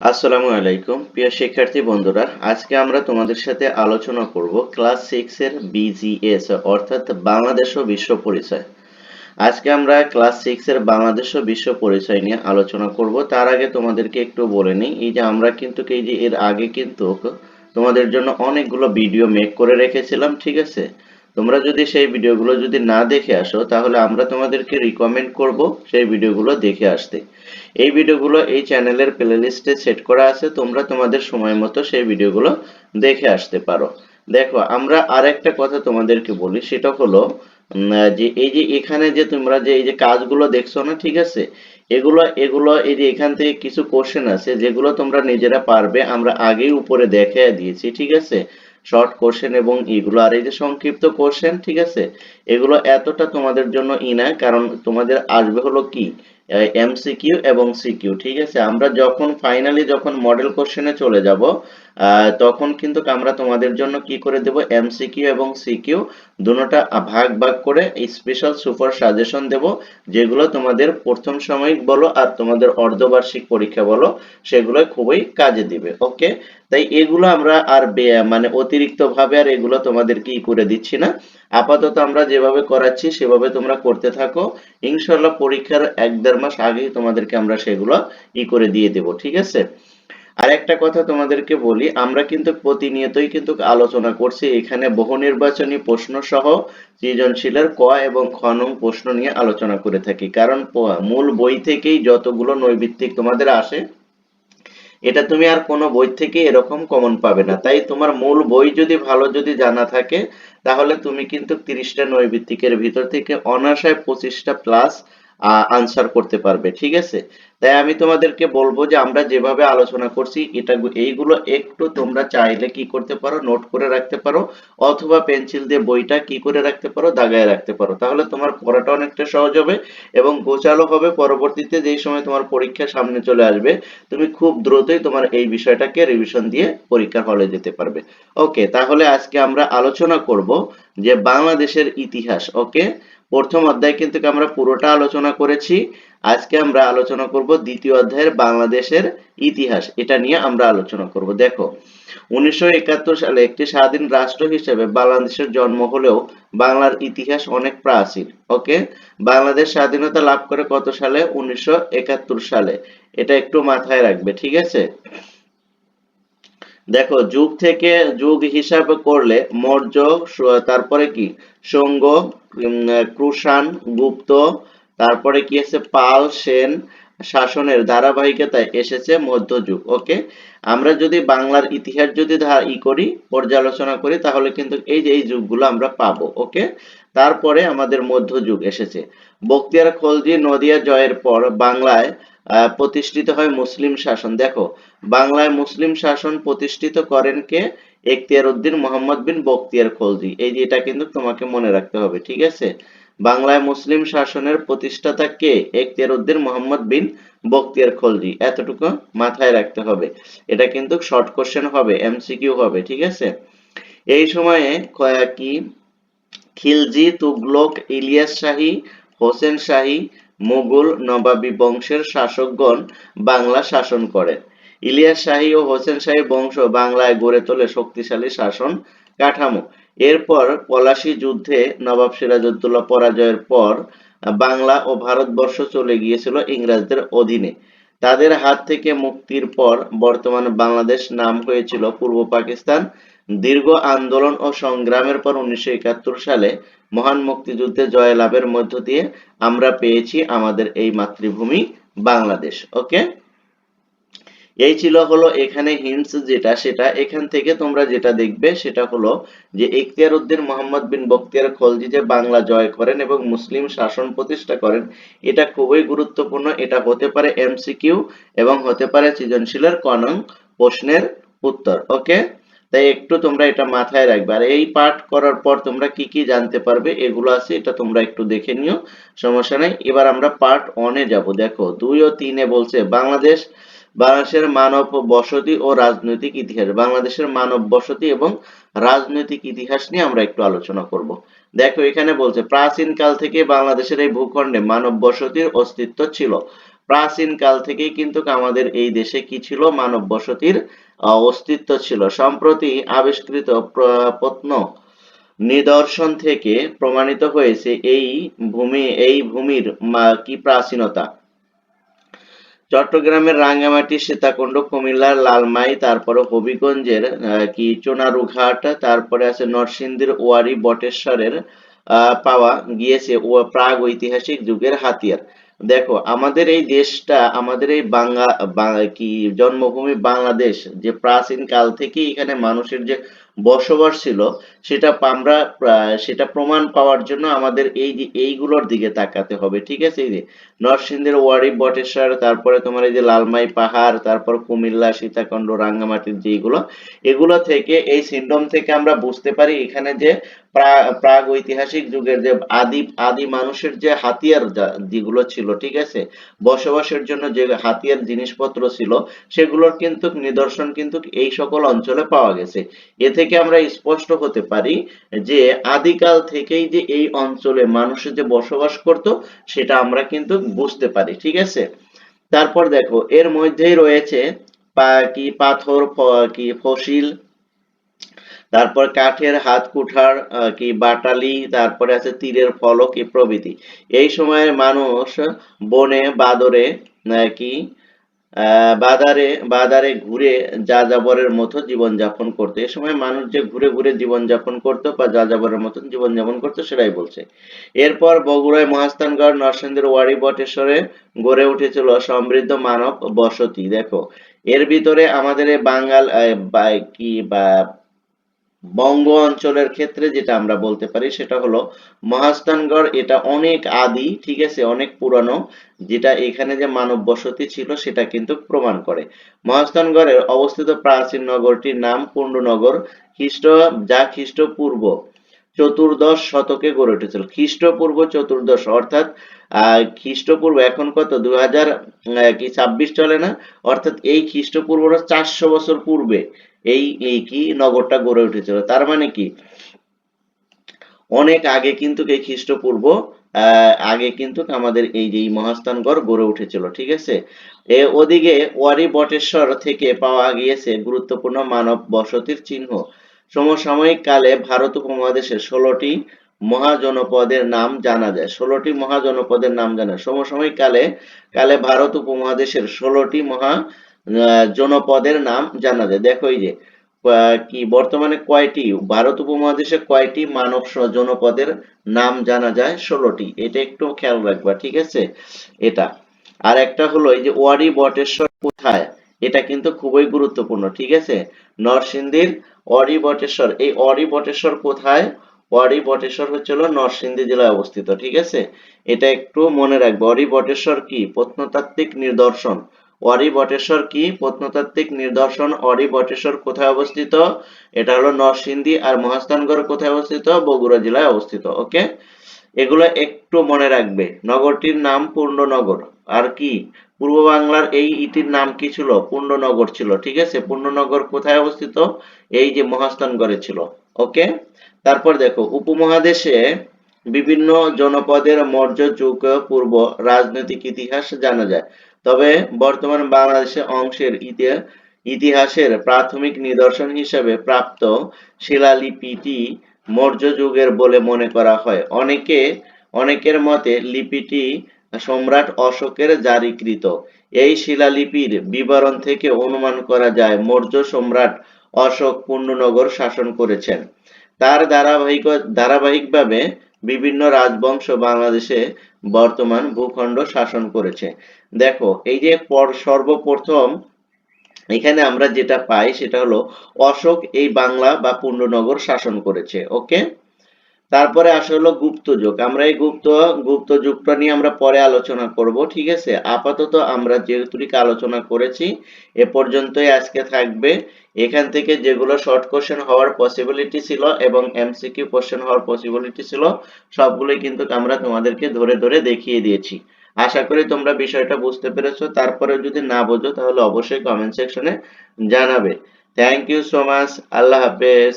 আসসালামু আলাইকুম, প্রিয় শিক্ষার্থী বন্ধুরা। আজকে আমরা তোমাদের সাথে আলোচনা করব ক্লাস সিক্স এর বিজিএস অর্থাৎ বাংলাদেশ ও বিশ্ব পরিচয়। আজকে আমরা ক্লাস সিক্স এর বাংলাদেশ ও বিশ্ব পরিচয় নিয়ে আলোচনা করব। তার আগে তোমাদেরকে একটু বলে নিই, এই যে আমরা কিন্তু এই যে এর আগে কিন্তু তোমাদের জন্য অনেকগুলো ভিডিও মেক করে রেখেছিলাম, ঠিক আছে? তোমরা যদি সেই ভিডিওগুলো যদি না দেখে আসো, তাহলে আমরা তোমাদেরকে রিকমেন্ড করব সেই ভিডিওগুলো দেখে আসতে। এই ভিডিওগুলো এই চ্যানেলের প্লেলিস্টে সেট করা আছে, তোমরা তোমাদের সময় মতো সেই ভিডিওগুলো দেখে আসতে পারো। দেখো, আমরা আরেকটা কথা তোমাদেরকে বলি, সেটা হলো যে এই যে এখানে যে তোমরা যে এই যে কাজগুলো দেখছ না, ঠিক আছে? এগুলো এগুলো এই যে এখান থেকে কিছু কোশ্চেন আছে, যেগুলো তোমরা নিজেরা পারবে, আমরা আগেই উপরে দেখে দিয়েছি, ঠিক আছে? শর্ট কোশ্চেন এবং এগুলো, আর এই যে সংক্ষিপ্ত কোশ্চেন ঠিক আছে? এগুলো এতটা তোমাদের জন্য ই না কারণ তোমাদের আসবে হলো কি? এমসিকিউ এবং সিকিউ ঠিক আছে? আমরা যখন ফাইনালি যখন মডেল কোশ্চেনে চলে যাব তখন কিন্তু আমরা তোমাদের জন্য কি করে দেব? এমসিকিউ এবং সিকিউ দুটোটা ভাগ ভাগ করে স্পেশাল সুপার সাজেশন দেব, যেগুলো তোমাদের প্রথম সাময়িক বলো আর তোমাদের অর্ধবার্ষিক পরীক্ষা বলো, সেগুলো খুবই কাজে দিবে ওকে তাই এগুলো আমরা আর মানে অতিরিক্ত ভাবে আর এগুলো তোমাদের কি করে দিচ্ছি না। আপাতত আমরা যেভাবে করাচ্ছি সেভাবে তোমরা করতে থাকো। ইনশাল্লাহ পরীক্ষার এক মাস আগেই তোমাদেরকে আমরা সেগুলো ই করে দিয়ে দেব, ঠিক আছে? আর একটা কথা তোমাদেরকে বলি, আমরা কিন্তু প্রতিনিয়তই কিন্তু আলোচনা করছি এখানে বহু নির্বাচনী প্রশ্ন সহ সৃজনশীলের ক এবং খ নং প্রশ্ন নিয়ে আলোচনা করে থাকি। কারণ মূল বই থেকেই যতগুলো নৈবিত্তিক তোমাদের আসে, এটা তুমি আর কোনো বই থেকে এরকম কমন পাবে না। তাই তোমার মূল বই যদি ভালো যদি জানা থাকে, তাহলে তুমি কিন্তু তিরিশটা নৈবিত্তিকের ভিতর থেকে অনাশায় পঁচিশটা প্লাস আনসার করতে পারবে, ঠিক আছে? তাই আমি তোমাদেরকে বলব যে আমরা যেভাবে আলোচনা করছি, এটা এইগুলো একটু তোমরা চাইলে কি করতে পারো নোট করে রাখতে পারো, অথবা পেন্সিল দিয়ে বইটা কি করে রাখতে পারো, দাগায় রাখতে পারো। তাহলে তোমার পড়াটা অনেকটা সহজ হবে এবং গোছালো হবে, পরবর্তীতে যেই সময় তোমার পরীক্ষা সামনে চলে আসবে, তুমি খুব দ্রুতই তোমার এই বিষয়টাকে রিভিশন দিয়ে পরীক্ষার হলে যেতে পারবে। ওকে তাহলে আজকে আমরা আলোচনা করব যে বাংলাদেশের ইতিহাস ওকে প্রথম অধ্যায় কিন্তু আমরা পুরোটা আলোচনা করেছি। আজকে আমরা আলোচনা করব দ্বিতীয় অধ্যায়ের বাংলাদেশের ইতিহাস। এটা নিয়ে আমরা আলোচনা করব। দেখো, উনিশশো একাত্তর সালে একটি স্বাধীন রাষ্ট্র হিসেবে বাংলাদেশের জন্ম হলেও বাংলার ইতিহাস অনেক প্রাচীন, ওকে? বাংলাদেশ স্বাধীনতা লাভ করে কত সালে? উনিশশো একাত্তর সালে। এটা একটু মাথায় রাখবে, ঠিক আছে? দেখো, যুগ থেকে যুগ হিসাবে করলে মৌর্য তারপরে কি? সঙ্গ ক্রুশান, গুপ্ত, তারপরে কি আছে? পাল, সেন, শাসনের ধারাবাহিকতায় এসেছে মধ্যযুগ ওকে? আমরা যদি বাংলার ইতিহাস যদি ই করি, পর্যালোচনা করি, তাহলে কিন্তু এই যে, এই যুগগুলো আমরা পাবো, ওকে? তারপরে আমাদের মধ্যযুগ এসেছে। বক্তিয়ার খলজি নদিয়া জয়ের পর বাংলায় প্রতিষ্ঠিত হয় মুসলিম শাসন। দেখো, বাংলায় মুসলিম শাসন প্রতিষ্ঠিত করেন কে? এখতিয়ার উদ্দিন মোহাম্মদ বিন বক্তিয়ার খলজি। এই যে, এটা কিন্তু তোমাকে মনে রাখতে হবে, ঠিক আছে? বাংলায় মুসলিম শাসনের প্রতিষ্ঠাতা কে? এখতিয়ার উদ্দিন মোহাম্মদ বিন বক্তিয়ার খলজি। এতটুকু মাথায় রাখতে হবে। এটা কিন্তু শর্ট কোশ্চেন হবে এমসিকিউ হবে, ঠিক আছে? এই সময়ে কি? খিলজি, তুগলক, ইলিয়াস শাহী, হোসেন শাহী মুঘল নবাবী বংশের শাসকগণ বাংলা শাসন করেন। ইলিয়াস শাহী ও হোসেন শাহী বংশ বাংলায় গড়ে তোলে শক্তিশালী শাসন কাঠামো। এরপর পলাশী যুদ্ধে নবাব সিরাজউদ্দৌলা পরাজয়ের পর বাংলা ও ভারতবর্ষ চলে গিয়েছিল ইংরেজদের অধীনে। তাদের হাত থেকে মুক্তির পর বর্তমান বাংলাদেশ নাম হয়েছিল পূর্ব পাকিস্তান। দীর্ঘ আন্দোলন ও সংগ্রামের পর উনিশশো একাত্তর সালে মহান মুক্তিযুদ্ধে জয়লাভের মধ্য দিয়ে আমরা পেয়েছি আমাদের এই মাতৃভূমি বাংলাদেশ ওকে এই ছিল হলো এখানে হিন্টস যেটা, সেটা এখান থেকে তোমরা যেটা দেখবে সেটা হলো যে ইখতিয়ার উদ্দিন মোহাম্মদ বিন বখতিয়ার খলজি যে বাংলা জয় করেন এবং মুসলিম শাসন প্রতিষ্ঠা করেন, এটা খুবই গুরুত্বপূর্ণ, এটা হতে পারে এমসিকিউ এবং হতে পারে সৃজনশীলের কনং প্রশ্নের উত্তর ওকে তাই একটু তোমরা এটা মাথায় রাখবে। আর এই পাঠ করার পর তোমরা কি কি জানতে পারবে এগুলো আছে, এটা তোমরা একটু দেখে নিও, সমস্যা নেই। এবার আমরা পার্ট অনে যাব। দেখো, দুই ও তিনে বলছে, বাংলাদেশ, বাংলাদেশের মানব বসতি ও রাজনৈতিক ইতিহাস। বাংলাদেশের মানব বসতি এবং রাজনৈতিক ইতিহাস নিয়ে আমরা একটু আলোচনা করব। দেখো, এখানে বলছে প্রাচীন কাল থেকে বাংলাদেশের এই ভূখণ্ডে মানব বসতির অস্তিত্ব ছিল। প্রাচীন কাল থেকেই কিন্তু আমাদের এই দেশে কি ছিল? মানব বসতির অস্তিত্ব ছিল। সম্প্রতি আবিষ্কৃত প্রত্ন নিদর্শন থেকে প্রমাণিত হয়েছে এই ভূমি, এই ভূমির কি প্রাচীনতা? চট্টগ্রামের রাঙ্গামাটি, সীতাকুণ্ড, কুমিল্লার লালমাই, তারপরে হবিগঞ্জের কি চোনারুঘাট, তারপরে আছে নরসিংদীর ওয়ারি বটেশ্বরের পাওয়া গিয়েছে ও প্রাগ ঐতিহাসিক যুগের হাতিয়ার। দেখো, আমাদের এই দেশটা, আমাদের এই বাংলা কি, জন্মভূমি বাংলাদেশ, যে প্রাচীন কাল থেকে এখানে মানুষের যে বসবাস ছিল, সেটা আমরা সেটা প্রমাণ পাওয়ার জন্য আমাদের এই এইগুলোর দিকে তাকাতে হবে, ঠিক আছে? এই যে নরসিংদীর ওয়ারি, বটেশ্বর, তারপরে তোমার এই যে লালমাই পাহাড়, তারপর কুমিল্লা, সীতাকুণ্ড রাঙ্গামাটির যেগুলো এগুলো থেকে, এই সিন্ডম থেকে আমরা বুঝতে পারি এখানে যে প্রাগ ঐতিহাসিক যুগের যে আদি আদি মানুষের যে হাতিয়ার যেগুলো ছিল, ঠিক আছে? বসবাসের জন্য যে হাতিয়ার জিনিসপত্র ছিল, সেগুলোর কিন্তু নিদর্শন কিন্তু এই সকল অঞ্চলে পাওয়া গেছে। এ থেকে আমরা স্পষ্ট হতে পারি যে আদিকাল থেকেই যে এই অঞ্চলে মানুষের যে বসবাস করত, সেটা আমরা কিন্তু বুঝতে পারি, ঠিক আছে? তারপর দেখো, এর মধ্যেই রয়েছে কি পাথর কি ফসিল, তারপর কাঠের হাত কুঠার কি বাটালি, তারপরে আছে তীরের ফলক প্রভৃতি। এই সময়ের মানুষ বনে, বাদরে কি আহ, বাজারে ঘুরে যা যাবরের মতো জীবন যাপন করতো। এ সময় মানুষ যে ঘুরে ঘুরে জীবন যাপন করতো বা যা যাবরের মতন জীবন যাপন করতো সেটাই বলছে। এরপর বগুড়ায় মহাস্থানগড় নরসিংদীর ওয়ারি বটেশ্বরে গড়ে উঠেছিল সমৃদ্ধ মানব বসতি। দেখো এর ভিতরে আমাদের এই বাঙ্গাল আহ, বা- কি বা বঙ্গ অঞ্চলের ক্ষেত্রে যেটা আমরা বলতে পারি সেটা হলো মহাস্থানগড়, এটা অনেক আদি, ঠিক আছে, অনেক পুরানো, যেটা এখানে যে মানব বসতি ছিল সেটা কিন্তু প্রমাণ করে। মহাস্থানগড়ের অবস্থিত প্রাচীন নগরটির নাম কুণ্ডনগর, খ্রিস্ট, যা খ্রিস্টপূর্ব চতুর্দশ শতকে গড়ে উঠেছিল। খ্রিস্টপূর্ব চতুর্দশ, অর্থাৎ খ্রিস্টপূর্ব এখন কত? দুই হাজার কি, ছাব্বিশ চলে না? অর্থাৎ এই খ্রিস্টপূর্ব চারশো বছর পূর্বে এই এই কি নগরটা গড়ে উঠেছিল? তার মানে কি? অনেক আগে কিন্তু এই খ্রিস্টপূর্ব আগে কিন্তু আমাদের এই যে মহাস্থানগড় গড়ে উঠেছিল, ঠিক আছে? এ ওদিকে ওয়ারি বটেশ্বর থেকে পাওয়া গিয়েছে গুরুত্বপূর্ণ মানব বসতির চিহ্ন। সমসাময়িক কালে ভারত উপমহাদেশের ষোলোটি মহাজনপদের নাম জানা যায়। ষোলোটি মহাজনপদের নাম জানা। সমসাময়িক কালে কালে ভারত উপমহাদেশের ষোলোটি মহা জনপদের নাম জানা যায়। দেখো এই যে কি বর্তমানে কয়টি, ভারত উপমহাদেশে কয়টি মানব জনপদের নাম জানা যায়? ষোলোটি। এটা একটু খেয়াল রাখবা, ঠিক আছে? এটা। আর একটা হলো এই যে ওয়ারি বটেশ্বর কোথায়? এটা কিন্তু খুবই গুরুত্বপূর্ণ, ঠিক আছে? নরসিংদীর অরি বটেশ্বর। এই অরি বটেশ্বর কোথায়? অরি বটেশ্বর হচ্ছে নরসিংদী জেলায় অবস্থিত, ঠিক আছে? এটা একটু মনে রাখবে। অরি বটেশ্বর কি? প্রত্নতাত্ত্বিক নিদর্শন। অরি বটেশ্বর কি? প্রত্নতাত্ত্বিক নিদর্শন অরি বটেশ্বর কোথায় অবস্থিত? এটা হলো নরসিংদী আর মহাস্থানগড় কোথায় অবস্থিত? বগুড়া জেলায় অবস্থিত, ওকে? এগুলো একটু মনে রাখবে। নগরটির নাম পূর্ণনগর। আর কি? পূর্ব বাংলার এই ইটির নাম কি ছিল? পূর্ণনগর ছিল, ঠিক আছে? পূর্ণনগর কোথায় অবস্থিত? এই যে মহাস্থানগড়ে ছিল, ওকে? তারপর দেখো, উপমহাদেশে বিভিন্ন জনপদের মৌর্য যুগ পূর্ব রাজনৈতিক ইতিহাস জানা যায়। তবে বর্তমান বাংলাদেশের অংশের ইতি- ইতিহাসের প্রাথমিক নিদর্শন হিসেবে প্রাপ্ত শিলালিপিটি মৌর্য যুগের বলে মনে করা হয়। অনেকে, অনেকের মতে লিপিটি সম্রাট অশোকের জারিকৃত। এই শিলালিপির বিবরণ থেকে অনুমান করা যায় মৌর্য সম্রাট অশোক পূর্ণনগর শাসন করেছেন। তার ধারাবাহিক, ধারাবাহিকভাবে বিভিন্ন রাজবংশ বাংলাদেশে বর্তমান ভূখণ্ড শাসন করেছে। দেখো, এই যে পর- সর্বপ্রথম এখানে আমরা যেটা পাই সেটা হলো অশোক এই বাংলা বা পূর্ণনগর শাসন করেছে ওকে তারপরে আসে হলো গুপ্ত যুগ। আমরা এই গুপ্ত গুপ্ত যুগটা নিয়ে আমরা পরে আলোচনা করব, ঠিক আছে? আপাতত আমরা যেহেতুটিকে আলোচনা করেছি, এ পর্যন্তই আজকে থাকবে। এখান থেকে যেগুলো শর্ট কোশ্চেন হওয়ার পসিবিলিটি ছিল এবং এমসিকিউ কোশ্চেন হওয়ার পসিবিলিটি ছিল, সবগুলোই কিন্তু আমরা তোমাদেরকে ধরে ধরে দেখিয়ে দিয়েছি। আশা করি তোমরা বিষয়টা বুঝতে পেরেছ। তারপরে যদি না বোঝো, তাহলে অবশ্যই কমেন্ট সেকশনে জানাবে। থ্যাংক ইউ সো মাচ আল্লাহ হাফেজ।